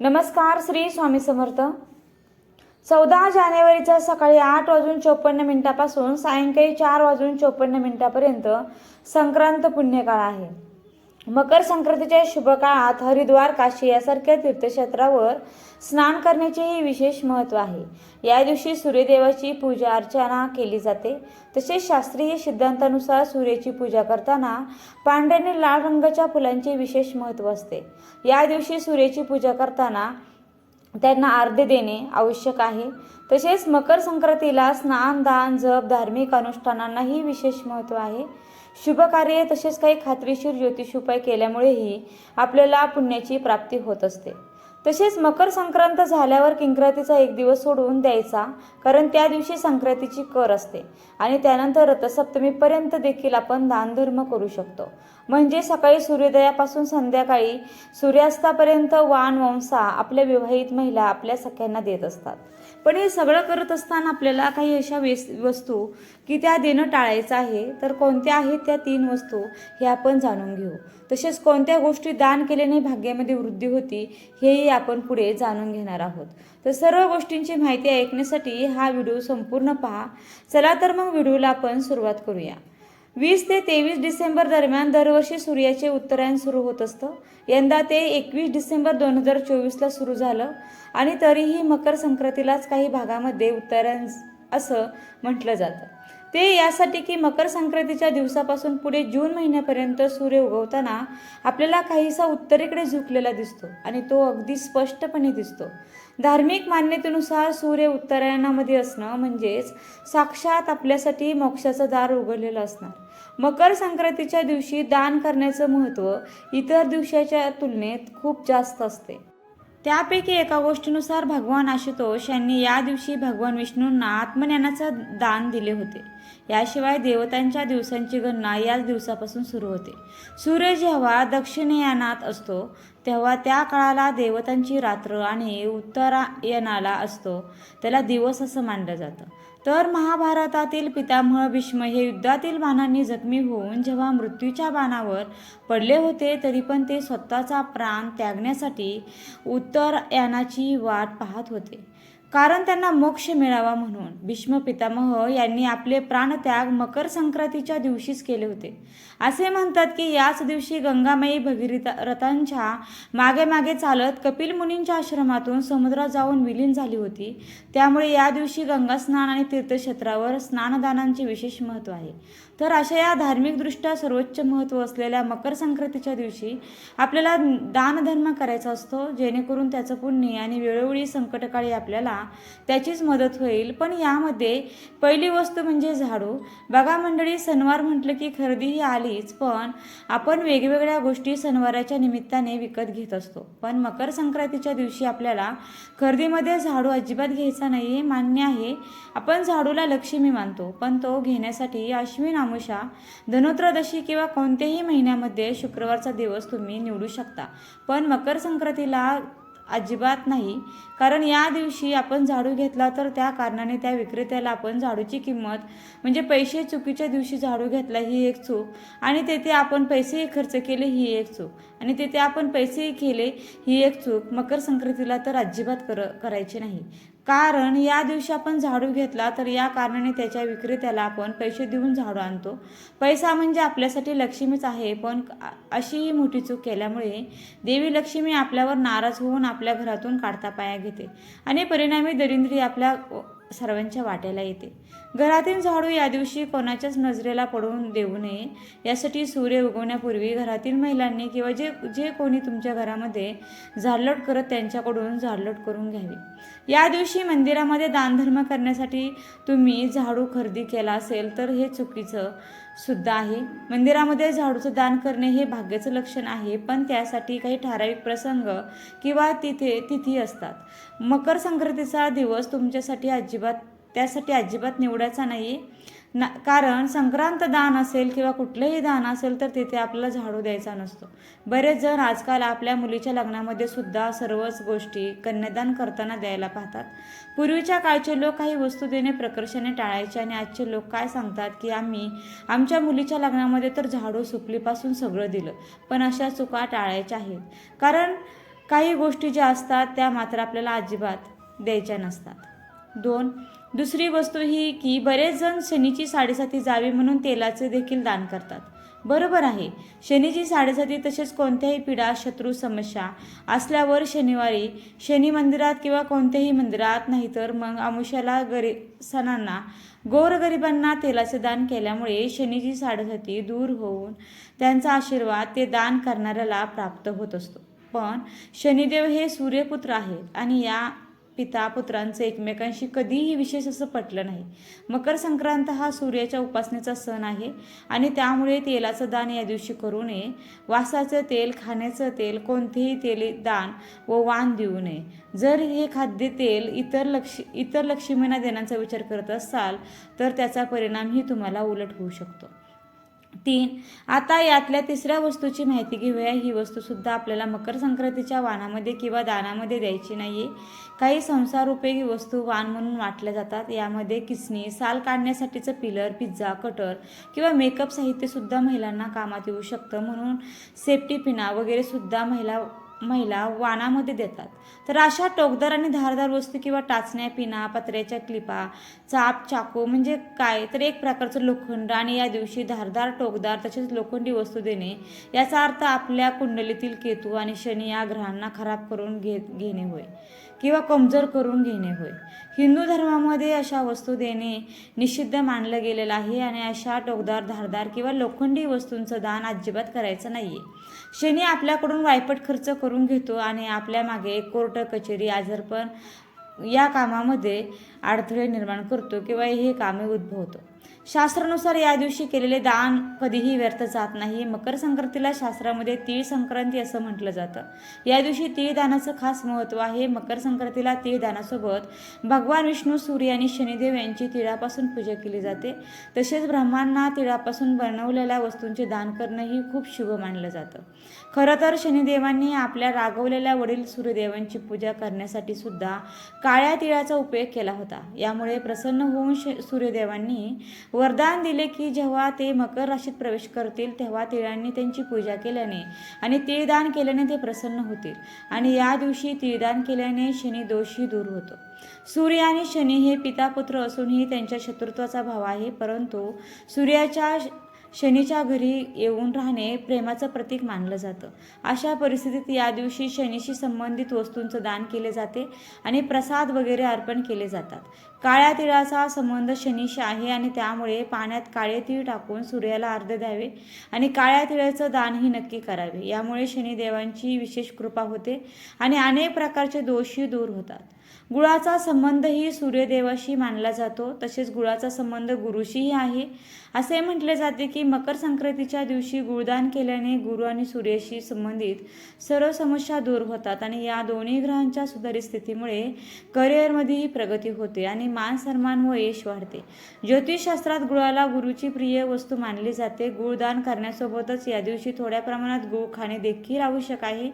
नमस्कार श्री स्वामी समर्थ. चौदा जानेवारीचा सकाळी आठ वाजून चोपन्न मिनिटापासून सायंकाळी चार वाजून चोपन्न मिनिटापर्यंत संक्रांत पुण्यकाळ आहे. मकर संक्रांतीच्या शुभ काळात हरिद्वार काशी यासारख्या तीर्थक्षेत्रावर स्नान करण्याचेही विशेष महत्त्व आहे. या दिवशी सूर्यदेवाची पूजा अर्चना केली जाते. तसेच शास्त्रीय सिद्धांतानुसार सूर्याची पूजा करताना पांढऱ्याने लाल रंगाच्या फुलांचे विशेष महत्त्व असते. या दिवशी सूर्याची पूजा करताना त्यांना अर्धे देणे आवश्यक आहे. तसेच मकर संक्रांतीला स्नान दान जप धार्मिक अनुष्ठानांनाही विशेष महत्त्व आहे. शुभकार्ये तसेच काही खात्रीशीर ज्योतिष उपाय केल्यामुळेही आपल्याला पुण्याची प्राप्ती होत असते. तसेच मकर संक्रांत झाल्यावर किंक्रांतीचा एक दिवस सोडवून द्यायचा कारण त्या दिवशी संक्रांतीची कर असते आणि त्यानंतर रथसप्तमीपर्यंत देखील आपण दानधर्म करू शकतो. म्हणजे सकाळी सूर्योदयापासून संध्याकाळी सूर्यास्तापर्यंत वाण वंसा आपल्या विवाहित महिला आपल्या सख्यांना देत असतात. पण हे सगळं करत असताना आपल्याला काही अशा वेस वस्तू की त्या देणं टाळायचं आहे तर कोणत्या आहेत त्या तीन वस्तू हे आपण जाणून घेऊ. तसेच कोणत्या गोष्टी दान केल्याने भाग्यामध्ये वृद्धी होती हेही आपण पुढे जाणून घेणार आहोत. तर सर्व गोष्टींची माहिती ऐकण्यासाठी हा व्हिडिओ संपूर्ण पहा. चला तर मग व्हिडिओला आपण सुरुवात करूया. वीस ते तेवीस डिसेंबर दरम्यान दरवर्षी सूर्याचे उत्तरायण सुरू होत असतं. यंदा ते एकवीस डिसेंबर दोन हजार चोवीसला सुरू झालं आणि तरीही मकर संक्रांतीलाच काही भागामध्ये उत्तरायण असं म्हटलं जातं. ते यासाठी की मकर संक्रांतीच्या दिवसापासून पुढे जून महिन्यापर्यंत सूर्य उगवताना आपल्याला काहीसा उत्तरेकडे झुकलेला दिसतो आणि तो अगदी स्पष्टपणे दिसतो. धार्मिक मान्यतेनुसार सूर्य उत्तरायणामध्ये असणं म्हणजेच साक्षात आपल्यासाठी मोक्षाचं दार उघडलेलं असणार. मकर संक्रांतीच्या दिवशी दान करण्याचं महत्त्व इतर दिवसाच्या तुलनेत खूप जास्त असते. त्यापैकी एका गोष्टीनुसार भगवान आशुतोष यांनी या दिवशी भगवान विष्णूंना आत्मज्ञानाचं दान दिले होते. याशिवाय देवतांच्या दिवसांची गणना याच दिवसापासून सुरू होते. सूर्य जेव्हा दक्षिणयानात असतो तेव्हा त्या काळाला देवतांची रात्र आणि उत्तरायणाला असतो. त्याला दिवस असं मानलं जातं. तर महाभारतातील पितामह भीष्म हे युद्धातील बाणांनी जखमी होऊन जेव्हा मृत्यूच्या बाणावर पडले होते तरी पण ते स्वतःचा प्राण त्यागण्यासाठी उत्तरायणाची वाट पाहत होते. कारण त्यांना मोक्ष मिळावा म्हणून भीष्म पितामह यांनी आपले प्राणत्याग मकर संक्रांतीच्या दिवशीच केले होते. असे म्हणतात की याच दिवशी गंगामाई भगीरथ रथांच्या मागे मागे चालत कपिल मुनींच्या आश्रमातून समुद्रात जाऊन विलीन झाली होती. त्यामुळे या दिवशी गंगास्नान आणि तीर्थक्षेत्रावर स्नानदानांचे विशेष महत्त्व आहे. तर अशा या धार्मिकदृष्ट्या सर्वोच्च महत्त्व असलेल्या मकर संक्रांतीच्या दिवशी आपल्याला दानधर्म करायचा असतो जेणेकरून त्याचं पुण्य आणि वेळोवेळी संकटकाळी आपल्याला त्याचीच मदत होईल. पण यामध्ये पहिली वस्तू म्हणजे झाडू. बघा मंडळी सणवार म्हटलं की खरेदी ही आलीच पण आपण वेगवेगळ्या गोष्टी सणवाराच्या निमित्ताने विकत घेत असतो. पण मकर संक्रांतीच्या दिवशी आपल्याला खरेदीमध्ये झाडू अजिबात घ्यायचा नाही हे मान्य आहे. आपण झाडूला लक्ष्मी मानतो पण तो घेण्यासाठी अश्विन आमुषा धनुत्रदशी किंवा कोणत्याही महिन्यामध्ये शुक्रवारचा दिवस तुम्ही निवडू शकता. पण मकर संक्रांतीला अजिबात नाही. कारण या दिवशी आपण झाडू घेतला तर त्या कारणाने त्या विक्रेत्याला आपण झाडूची किंमत म्हणजे पैसे चुकीच्या दिवशी झाडू घेतला ही एक चूक आणि तेथे आपण पैसेही खर्च केले ही एक चूक आणि तेथे आपण पैसेही केले ही एक चूक मकर संक्रांतीला तर अजिबात कर करायची नाही. कारण या दिवशी आपण झाडू घेतला तर या कारणाने त्याच्या विक्रेत्याला आपण पैसे देऊन झाडू आणतो. पैसा म्हणजे आपल्यासाठी लक्ष्मीच आहे पण अशी ही मोठी चूक केल्यामुळे देवी लक्ष्मी आपल्यावर नाराज होऊन आपल्या घरातून काढता पाया घेते आणि परिणामी दरिंद्री आपल्या सर्वांच्या वाट्याला येते. घरातील झाडू या दिवशी कोणाच्याच नजरेला पडून देऊ नये यासाठी सूर्य उगवण्यापूर्वी घरातील महिलांनी किंवा जे जे कोणी तुमच्या घरामध्ये झाडलोट करत त्यांच्याकडून झाडलोट करून घ्यावी. या दिवशी मंदिरामध्ये दानधर्म करण्यासाठी तुम्ही झाडू खरेदी केला असेल तर हे चुकीचं. सुद्धा आहे. मंदिरामध्ये झाडूचं दान करणे हे भाग्याचं लक्षण आहे पण त्यासाठी काही ठराविक प्रसंग किंवा तिथे तिथी असतात. मकर संक्रांतीचा दिवस तुमच्यासाठी अजिबात त्यासाठी अजिबात निवडायचा नाही ना कारण संक्रांत दान असेल किंवा कुठलंही दान असेल तर तिथे आपल्याला झाडू द्यायचा नसतो. बरेच जण आजकाल आपल्या मुलीच्या लग्नामध्ये सुद्धा सर्वच गोष्टी कन्यादान करताना द्यायला पाहतात. पूर्वीच्या काळचे लोक काही वस्तू देणे प्रकर्षाने टाळायचे आणि आजचे लोक काय सांगतात की आम्ही आमच्या मुलीच्या लग्नामध्ये तर झाडू सुकलीपासून सगळं दिलं पण अशा चुका टाळायच्या आहेत. कारण काही गोष्टी ज्या असतात त्या मात्र आपल्याला अजिबात द्यायच्या नसतात. दोन दुसरी वस्तू ही की बरेच जण शनीची साडेसाती जावी म्हणून तेलाचे देखील दान करतात. बरोबर आहे. शनीची साडेसाती तसेच कोणत्याही पीडा शत्रू समस्या असल्यावर शनिवारी शनी मंदिरात किंवा कोणत्याही मंदिरात नाहीतर मग आमुष्याला गरी सणांना गोरगरिबांना तेलाचे दान केल्यामुळे शनीची साडेसाती दूर होऊन त्यांचा आशीर्वाद ते दान करणाऱ्याला प्राप्त होत असतो. पण शनिदेव हे सूर्यपुत्र आहेत आणि या पिता पुत्रांचं एकमेकांशी कधीही विशेष असं पटलं नाही. मकर संक्रांत हा सूर्याच्या उपासनेचा सण आहे आणि त्यामुळे तेलाचं दान या दिवशी करू नये. वासाचं तेल खाण्याचं तेल कोणतेही तेल दान व वाण देऊ नये. जर हे खाद्य तेल इतर लक्ष इतर लक्ष्मींना देण्याचा विचार करत असाल तर त्याचा परिणामही तुम्हाला उलट होऊ शकतो. तीन. आता यातल्या तिसऱ्या वस्तूची माहिती घेऊया. ही वस्तूसुद्धा आपल्याला मकर संक्रांतीच्या वाणामध्ये किंवा दानामध्ये द्यायची नाही आहे काही संसार उपयोगी वस्तू वाण म्हणून वाटल्या जातात. यामध्ये किसणी साल काढण्यासाठीचं पिलर पिझ्झा कटर किंवा मेकअप साहित्यसुद्धा महिलांना कामात येऊ शकतं. म्हणून सेफ्टी पिना वगैरेसुद्धा महिला महिला वाणामध्ये देतात. तर अशा टोकदार आणि धारदार वस्तू किंवा टाचण्या पिना पत्र्याच्या क्लिपा चाप चाकू म्हणजे काय? तर एक प्रकारचं लोखंड आणि या दिवशी धारदार टोकदार तसेच लोखंडी वस्तू देणे याचा अर्थ आपल्या कुंडलीतील केतू आणि शनी या ग्रहांना खराब करून घे घेणे होय. किंवा कमजोर करून घेणे होय. हिंदू धर्मामध्ये अशा वस्तू देणे निषिद्ध मानलं गेलेलं आहे आणि अशा टोकदार धारदार किंवा लोखंडी वस्तूंचं दान अजिबात करायचं नाही आहे शनी आपल्याकडून वायपट खर्च करून घेतो आणि आपल्या मागे कोर्ट कचेरी आजारपण या कामामध्ये अडथळे निर्माण करतो किंवा हे कामे उद्भवतो. शास्त्रानुसार या दिवशी केलेले दान कधीही व्यर्थ जात नाही. मकर संक्रांतीला शास्त्रामध्ये तीळ संक्रांती असं म्हटलं जातं. या दिवशी तीळ दानाचं खास महत्त्व आहे. मकर संक्रांतीला तीळ दानासोबत भगवान विष्णू सूर्य आणि शनिदेव यांची तिळापासून पूजा केली जाते. तसेच ब्रह्मांना तिळापासून बनवलेल्या वस्तूंचे दान करणंही खूप शुभ मानलं जातं. खरं तर शनिदेवांनी आपल्या रागवलेल्या वडील सूर्यदेवांची पूजा करण्यासाठी सुद्धा काळ्या तिळाचा उपयोग केला होता. यामुळे प्रसन्न होऊन श सूर्यदेवांनी वरदान दिले की जेव्हा ते मकर राशीत प्रवेश करतील तेव्हा तिळांनी त्यांची पूजा केल्याने आणि तिळदान केल्याने ते प्रसन्न होतील. आणि या दिवशी तिळदान केल्याने शनी दोषही दूर होतो. सूर्य आणि शनी हे पितापुत्र असूनही त्यांच्या शत्रुत्वाचा भाव आहे परंतु सूर्याच्या शनीच्या घरी येऊन राहणे प्रेमाचं प्रतीक मानलं जातं. अशा परिस्थितीत या दिवशी शनीशी संबंधित वस्तूंचं दान केले जाते आणि प्रसाद वगैरे अर्पण केले जातात. काळ्या तिळाचा संबंध शनीशी आहे आणि त्यामुळे पाण्यात काळे तीळ टाकून सूर्याला अर्ध द्यावे आणि काळ्या तिळाचं दानही नक्की करावे. यामुळे शनिदेवांची विशेष कृपा होते आणि अनेक प्रकारचे दोषही दूर होतात. गुळाचा संबंधही सूर्यदेवाशी मानला जातो. तसेच गुळाचा संबंध गुरुशीही आहे. असे म्हटले जाते की मकर संक्रांतीच्या दिवशी गुळदान केल्याने गुरु आणि सूर्याशी संबंधित सर्व समस्या दूर होतात आणि या दोन्ही ग्रहांच्या सुधारित स्थितीमुळे करिअरमध्येही प्रगती होते आणि मान सन्मान व यश वाढते. ज्योतिषशास्त्रात गुळाला गुरुची प्रिय वस्तू मानली जाते. गुळदान करण्यासोबतच या दिवशी थोड्या प्रमाणात गुळ खाणे देखील आवश्यक आहे.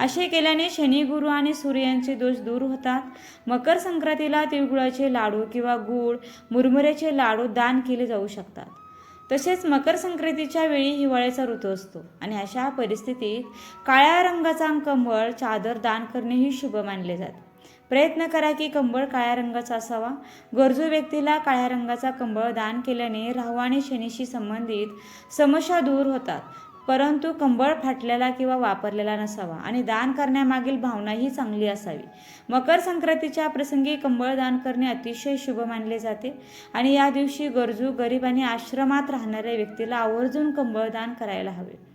असे केल्याने शनी गुरु आणि सूर्यांचे दोष दूर होतात. मकर संक्रांतीला तिळगुळाचे लाडू किंवा गूळ मुरमुऱ्याचे लाडू दान केले जाऊ शकतात. तसेच मकर संक्रांतीच्या वेळी हिवाळ्याचा ऋतू असतो आणि अशा परिस्थितीत काळ्या रंगाचा कंबळ चादर दान करणेही शुभ मानले जाते. प्रयत्न करा की कंबळ काळ्या रंगाचा असावा. गरजू व्यक्तीला काळ्या रंगाचा कंबळ दान केल्याने राहू आणि शनीशी संबंधित समस्या दूर होतात. परंतु कंबळ फाटलेला किंवा वापरलेला नसावा आणि दान करण्यामागील भावनाही चांगली असावी. मकर संक्रांतीच्या प्रसंगी कंबळ दान करणे अतिशय शुभ मानले जाते आणि या दिवशी गरजू गरीब आणि आश्रमात राहणाऱ्या व्यक्तीला आवर्जून कंबळ दान करायला हवे.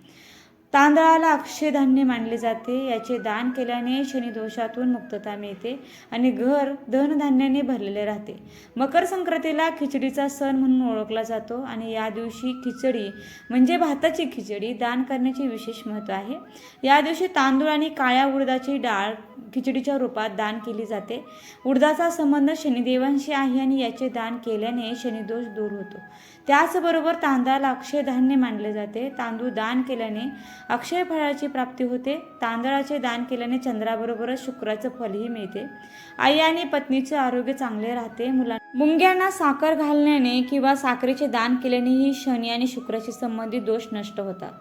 तांदळाला अक्षयधान्य मानले जाते. याचे दान केल्याने शनिदोषातून मुक्तता मिळते आणि घर धनधान्याने भरलेले राहते. मकर संक्रांतीला खिचडीचा सण म्हणून ओळखला जातो आणि या दिवशी खिचडी म्हणजे भाताची खिचडी दान करण्याचे विशेष महत्त्व आहे. या दिवशी तांदूळ आणि काळ्या उडदाची डाळ खिचडीच्या रूपात दान केली जाते. उडदाचा संबंध शनिदेवांशी आहे आणि याचे दान केल्याने शनिदोष दूर होतो. त्याचबरोबर तांदळाला अक्षयधान्य मानले जाते. तांदूळ दान केल्याने अक्षय फळाची प्राप्ती होते. तांदळाचे दान केल्याने चंद्राबरोबरच शुक्राचं फलही मिळते. आई आणि पत्नीचे आरोग्य चांगले राहते. मुलांना मुंग्यांना साखर घालण्याने किंवा साखरेचे दान केल्यानेही शनी आणि शुक्राशी संबंधित दोष नष्ट होतात.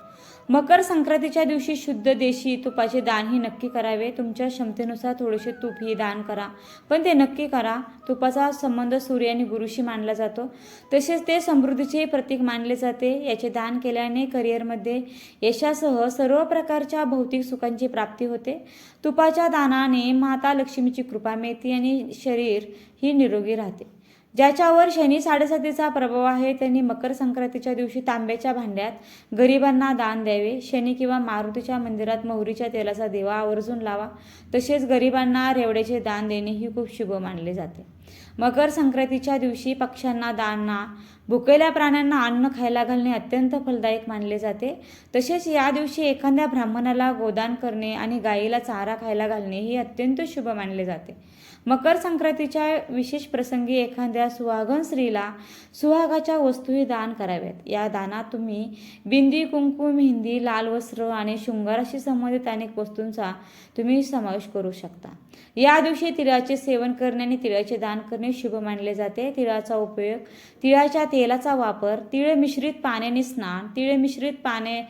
मकर संक्रांतीच्या दिवशी शुद्ध देशी तुपाचे दान ही नक्की करावे. तुमच्या क्षमतेनुसार थोडेसे तूप ही दान करा. पण ते नक्की करा. तुपाचा संबंध सूर्य आणि गुरुशी मानला जातो. तसेच ते समृद्धीचे प्रतीक मानले जाते. याचे दान केल्याने करिअरमध्ये यशासह सर्व प्रकारच्या भौतिक सुखांची प्राप्ती होते. तुपाच्या दानाने माता लक्ष्मीची कृपा मिळते आणि शरीर ही निरोगी राहते. ज्याच्यावर शनी साडेसातीचा प्रभाव आहे त्यांनी मकर संक्रांतीच्या दिवशी तांब्याच्या भांड्यात गरिबांना दान द्यावे. शनी किंवा मारुतीच्या मंदिरात मोहरीच्या तेलाचा दिवा आवर्जून लावा. तसेच गरिबांना रेवड्याचे दान देणे ही खूप शुभ मानले जाते. मकर संक्रांतीच्या दिवशी पक्ष्यांना दाना भुकेल्या प्राण्यांना अन्न खायला घालणे अत्यंत फलदायक मानले जाते. तसेच या दिवशी एखाद्या ब्राह्मणाला गोदान करणे आणि गायीला चारा खायला घालणे ही अत्यंत शुभ मानले जाते. मकर संक्रांतीच्या विशेष प्रसंगी एखाद्या सुहागन स्त्रीला सुहागाच्या वस्तूही दान कराव्यात. या दानात तुम्ही बिंदी कुंकू मेहंदी लाल वस्त्र आणि शृंगाराशी संबंधित अनेक वस्तूंचा तुम्ही समावेश करू शकता. या दिवशी तिळाचे सेवन करणे आणि तिळाचे दान करणे शुभ मानले जाते. तिळाचा उपयोग तिळाच्या तेलाचा वापर तिळ मिश्रित पाण्याने स्नान तिळ मिश्रित पाने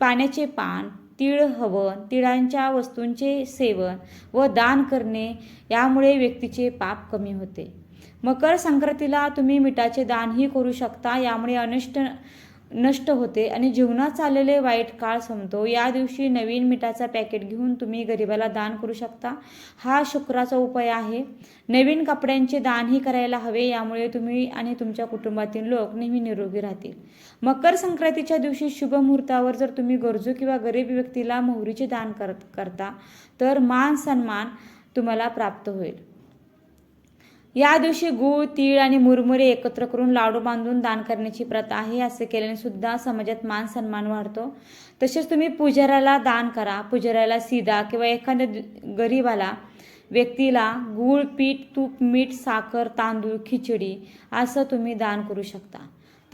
पाण्याचे पान तिळ हवन तिळांच्या वस्तूंचे सेवन व दान करणे यामुळे व्यक्तीचे पाप कमी होते. मकर संक्रांतीला तुम्ही मिठाचे दानही करू शकता. यामुळे अनिष्ट नष्ट होते आणि जीवनात चाललेले वाईट काळ संपतो. या दिवशी नवीन मिठाचा पॅकेट घेऊन तुम्ही गरिबाला दान करू शकता. हा शुक्राचा उपाय आहे. नवीन कपड्यांचे दानही करायला हवे यामुळे तुम्ही आणि तुमच्या कुटुंबातील लोक नेहमी निरोगी राहतील. मकर संक्रांतीच्या दिवशी शुभ मुहूर्तावर जर तुम्ही गरजू किंवा गरीब व्यक्तीला मोहरीचे दान करत करता तर मान सन्मान तुम्हाला प्राप्त होईल. या दिवशी गूळ तीळ आणि मुरमुरे एकत्र करून लाडू बांधून दान करण्याची प्रथा आहे. असे केल्याने सुद्धा समाजात मान सन्मान वाढतो. तसेच तुम्ही पुजाऱ्याला दान करा. पुजाऱ्याला सीधा किंवा एखाद्या गरीबाला व्यक्तीला गूळ पीठ तूप मीठ साखर तांदूळ खिचडी असं तुम्ही दान करू शकता.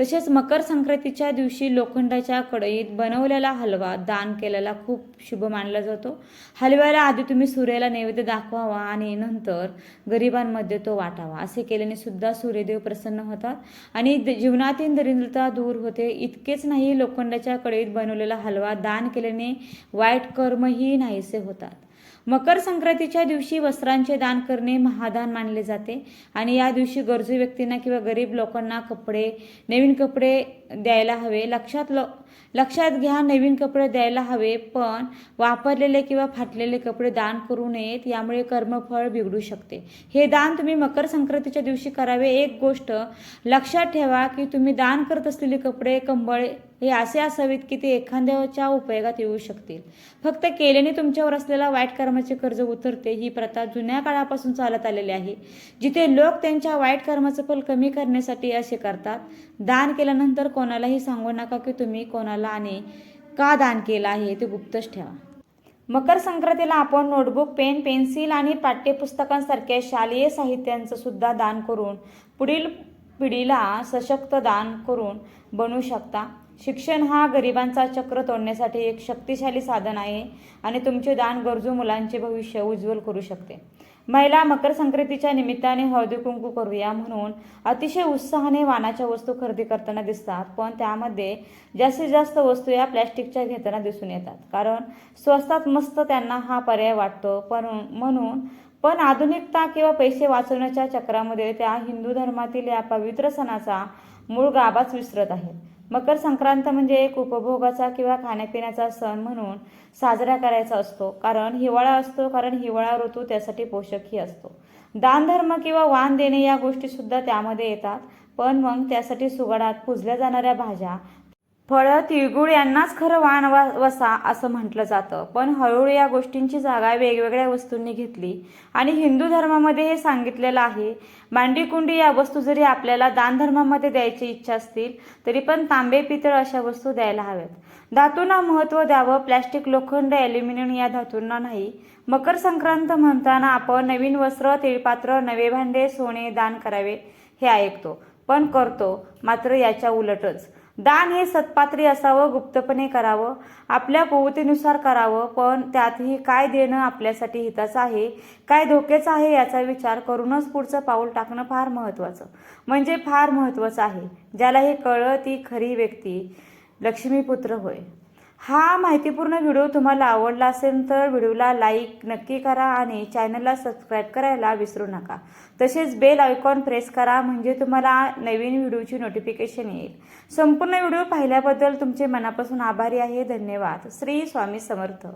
तसेच मकर संक्रांतीच्या दिवशी लोखंडाच्या कढईत बनवलेला हलवा दान केलेला खूप शुभ मानला जातो. हलव्याला आधी तुम्ही सूर्याला नैवेद्य दाखवावा आणि नंतर गरिबांमध्ये तो वाटावा असे केल्याने सुद्धा सूर्यदेव प्रसन्न होतात. आणि द- जीवनातील दरिद्रता दूर होते. इतकेच नाही लोखंडाच्या कढईत बनवलेला हलवा दान केल्याने वाईट कर्मही नाहीसे होतात. मकर संक्रांतीच्या दिवशी वस्त्रांचे दान करणे महादान मानले जाते. आणि या दिवशी गरजू व्यक्तींना किंवा गरीब लोकांना कपडे नवीन कपडे द्यायला हवे. लक्षात ल लक्षात घ्या नवीन कपडे द्यायला हवे पण वापरलेले किंवा फाटलेले कपडे दान करू नयेत यामुळे कर्मफळ बिघडू शकते. हे दान तुम्ही मकर संक्रांतीच्या दिवशी करावे. एक गोष्ट लक्षात ठेवा की तुम्ही दान करत असलेले कपडे कंबळ हे असे असावेत की ते एखाद्याच्या उपयोगात येऊ शकतील. फक्त केल्याने तुमच्यावर असलेला वाईट कर्माचे कर्ज उतरते. ही प्रथा जुन्या काळापासून चालत आलेली आहे. जिथे लोक त्यांच्या वाईट कर्माचं फल कमी करण्यासाठी असे करतात दान केल्यानंतर कोणालाही सांगू नका की तुम्ही कोणाला आणि का दान केलं आहे ते गुप्तच ठेवा. मकर संक्रांतीला आपण नोटबुक पेन पेन्सिल आणि पाठ्यपुस्तकांसारख्या शालेय साहित्यांचं सुद्धा दान करून पुढील पिढीला सशक्त दान करून बनवू शकता. शिक्षण हा गरिबांचा चक्र तोडण्यासाठी एक शक्तिशाली साधन आहे आणि तुमचे दान गरजू मुलांचे भविष्य उज्ज्वल करू शकते. महिला मकर संक्रांतीच्या निमित्ताने हळदी कुंकू करूया म्हणून अतिशय उत्साहाने वाणाच्या वस्तू खरेदी करताना दिसतात पण त्यामध्ये जास्तीत जास्त वस्तू या प्लॅस्टिकच्या घेताना दिसून येतात. कारण स्वस्तात मस्त त्यांना हा पर्याय वाटतो पण म्हणून पण आधुनिकता किंवा पैसे वाचवण्याच्या चक्रामध्ये त्या हिंदू धर्मातील या पवित्र सणाचा मूळ गाभाच विसरत आहेत. मकर संक्रांत म्हणजे एक उपभोगाचा किंवा खाण्यापिण्याचा सण म्हणून साजरा करायचा असतो. कारण हिवाळा असतो कारण हिवाळा ऋतू त्यासाठी पोषकही असतो. दानधर्म किंवा वाण देणे या गोष्टीसुद्धा त्यामध्ये येतात. पण मग त्यासाठी सुगडात पुजल्या जाणाऱ्या भाज्या फळं तिळगुळ यांनाच खरं वाण वसा असं म्हटलं जातं. पण हळूहळू या गोष्टींची जागा वेगवेगळ्या वस्तूंनी घेतली. आणि हिंदू धर्मामध्ये हे सांगितलेलं आहे मांडीकुंडी या वस्तू जरी आपल्याला दानधर्मामध्ये द्यायची इच्छा असतील तरी पण तांबे पितळ अशा वस्तू द्यायला हव्यात. धातूंना महत्त्व द्यावं प्लॅस्टिक लोखंड ॲल्युमिनियम या धातूंना नाही. मकर संक्रांत म्हणताना आपण नवीन वस्त्र तिळपात्र नवे भांडे सोने दान करावे हे ऐकतो. पण करतो मात्र याच्या उलटच. दान हे सत्पात्री असावं गुप्तपणे करावं आपल्या कुवतीनुसार करावं पण त्यातही काय देणं आपल्यासाठी हिताचं आहे काय धोक्याचं आहे याचा विचार करूनच पुढचं पाऊल टाकणं फार महत्त्वाचं. म्हणजे फार महत्त्वाचं आहे. ज्याला हे कळलं ती खरी व्यक्ती लक्ष्मीपुत्र होय. हा माहितीपूर्ण व्हिडिओ तुम्हाला आवडला असेल तर व्हिडिओला लाईक नक्की करा आणि चॅनलला सबस्क्राईब करायला विसरू नका. तसेच बेल आयकॉन प्रेस करा म्हणजे तुम्हाला नवीन व्हिडिओची नोटिफिकेशन येईल. संपूर्ण व्हिडिओ पाहिल्याबद्दल तुमचे मनापासून आभारी आहे. धन्यवाद. श्री स्वामी समर्थ.